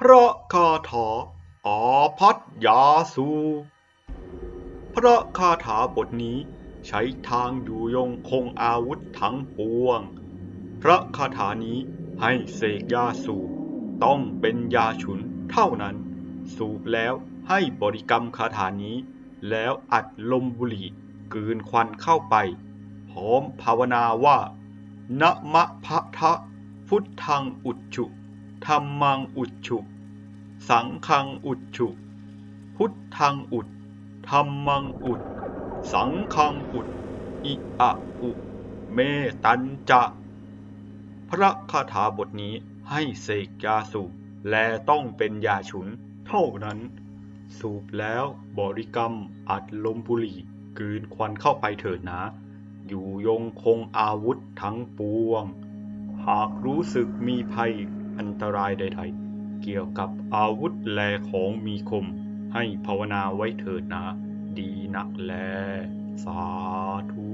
พระคาถาอาพัทยาสู พระคาถาบทนี้ใช้ทางอยู่ยงคงอาวุธทั้งปวง พระคาถานี้ให้เสกยาสูบต้องเป็นยาฉุนเท่านั้น สูบแล้วให้บริกรรมคาถานี้ แล้วอัดลมบุหรี่กลืนควันเข้าไป พร้อมภาวนาว่า นะมะพะทะพุทธังอุจฉุ ธรรมังอุจฉุสังฆังอุจฉุพุทธังอุดธรรมังอุด สังฆังอุด อิอะอุเมตันจะ พระคาถาบทนี้ให้เสกยาสูบและต้องเป็นยาฉุนเท่านั้น สูบแล้วบริกรรมอัดลมบุหรี่กลืนควันเข้าไปเถิดนะ อยู่ยงคงอาวุธทั้งปวง หากรู้สึกมีภัย อันตรายใดๆ เกี่ยวกับอาวุธแลของมีคม ให้ภาวนาไว้เถิดนะดีนักแล สาธุ